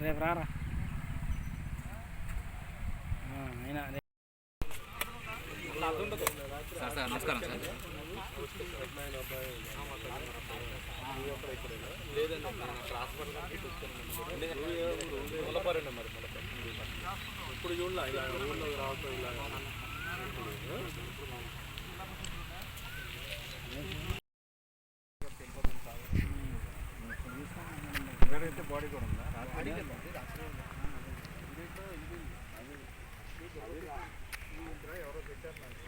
రేపు రారా అయినా సార్ సార్ నమస్కారం సార్ ఇప్పుడు చూడలే ఇలా ఊళ్ళో రావటం ఇలా. బాడీ కూడా ఉందా? ఎవరో పెట్టారు నాకు.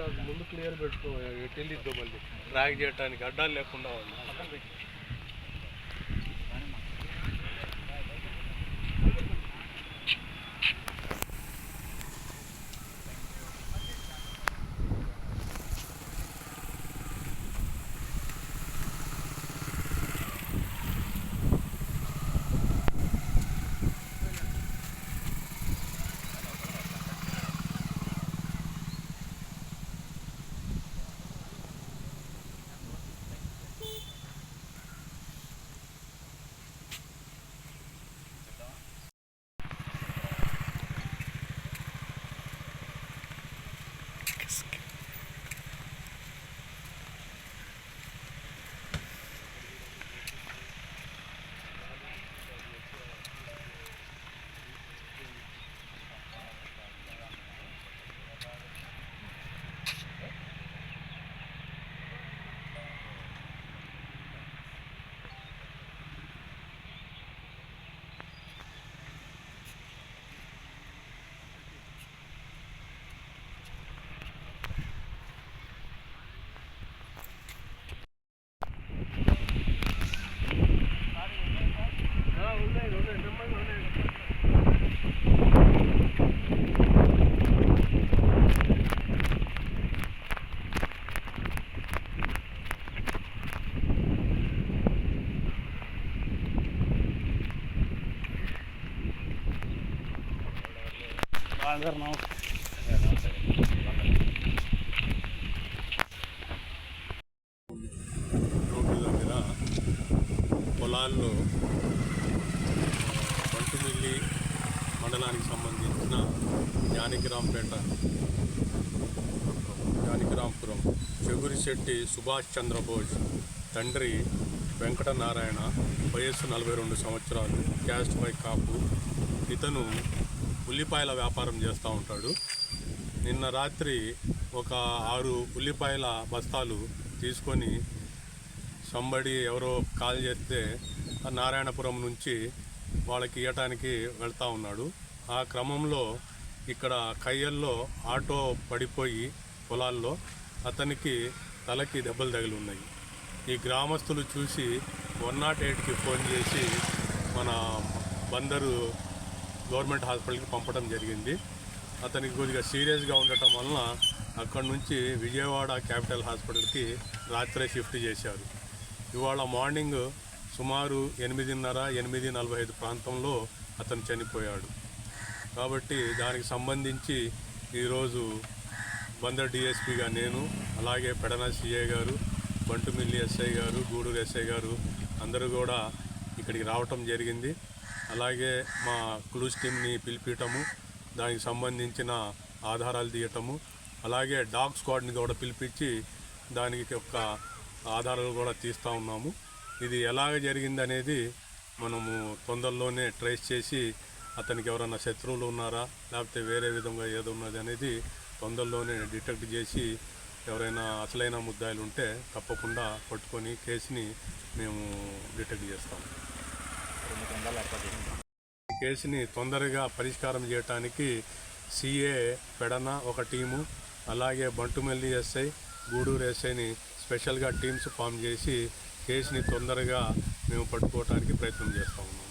ముందు క్లియర్ పెట్టుకో ఎటు వెళ్ళిద్దాం మళ్ళీ. ట్రాక్ చేయడానికి అడ్డాలు లేకుండా ఉంది. అందరు నమస్తే పొలాల్లో బంటుమిల్లి మండలానికి సంబంధించిన జానకిరాంపేట జానకిరాంపురం చెగురిశెట్టి సుభాష్ చంద్రబోస్ తండ్రి వెంకటనారాయణ వయస్సు నలభై రెండు సంవత్సరాలు క్యాస్ట్ బై కాపు. ఇతను ఉల్లిపాయల వ్యాపారం చేస్తూ ఉంటాడు. నిన్న రాత్రి ఒక ఆరు ఉల్లిపాయల బస్తాలు తీసుకొని సంబడి ఎవరో కాల్ చేస్తే నారాయణపురం నుంచి వాళ్ళకి ఇవ్వటానికి వెళ్తూ ఉన్నాడు. ఆ క్రమంలో ఇక్కడ కయ్యల్లో ఆటో పడిపోయి పొలాల్లో అతనికి తలకి దెబ్బలు తగిలి ఉన్నాయి. ఈ గ్రామస్తులు చూసి వన్ నాట్ ఎయిట్కి ఫోన్ చేసి మన బందరు గవర్నమెంట్ హాస్పిటల్కి పంపడం జరిగింది. అతనికి కొద్దిగా సీరియస్గా ఉండటం వలన అక్కడ నుంచి విజయవాడ క్యాపిటల్ హాస్పిటల్కి రాత్రే షిఫ్ట్ చేశారు. ఇవాళ మార్నింగ్ సుమారు ఎనిమిదిన్నర ఎనిమిది నలభై ఐదు ప్రాంతంలో అతను చనిపోయాడు. కాబట్టి దానికి సంబంధించి ఈరోజు బందర్ డిఎస్పీగా నేను అలాగే పెడన సిఏ గారు బంటుమిల్లి ఎస్ఐ గారు గూడూరు ఎస్ఐ గారు అందరూ కూడా ఇక్కడికి రావటం జరిగింది. అలాగే మా క్లూజ్ టీమ్ని పిలిపించటము దానికి సంబంధించిన ఆధారాలు తీయటము అలాగే డాగ్ స్క్వాడ్ని కూడా పిలిపించి దానికి ఒక ఆధారాలు కూడా తీస్తూ ఉన్నాము. ఇది ఎలాగ జరిగింది అనేది మనము తొందరలోనే ట్రేస్ చేసి అతనికి ఎవరైనా శత్రువులు ఉన్నారా లేకపోతే వేరే విధంగా ఏదో ఉన్నది అనేది తొందరలోనే డిటెక్ట్ చేసి ఎవరైనా అసలైన ముద్దాయిలు ఉంటే తప్పకుండా పట్టుకొని కేసుని మేము డిటెక్ట్ చేస్తాము. చేస్తాం ఈ కేసుని తొందరగా పరిష్కారం చేయడానికి సిఏ పెడన ఒక టీము అలాగే బంటుమల్లి ఎస్ఐ గూడూరు ఎస్ఐని స్పెషల్గా టీమ్స్ ఫామ్ చేసి కేసుని తొందరగా మేము పట్టుకోవడానికి ప్రయత్నం చేస్తాము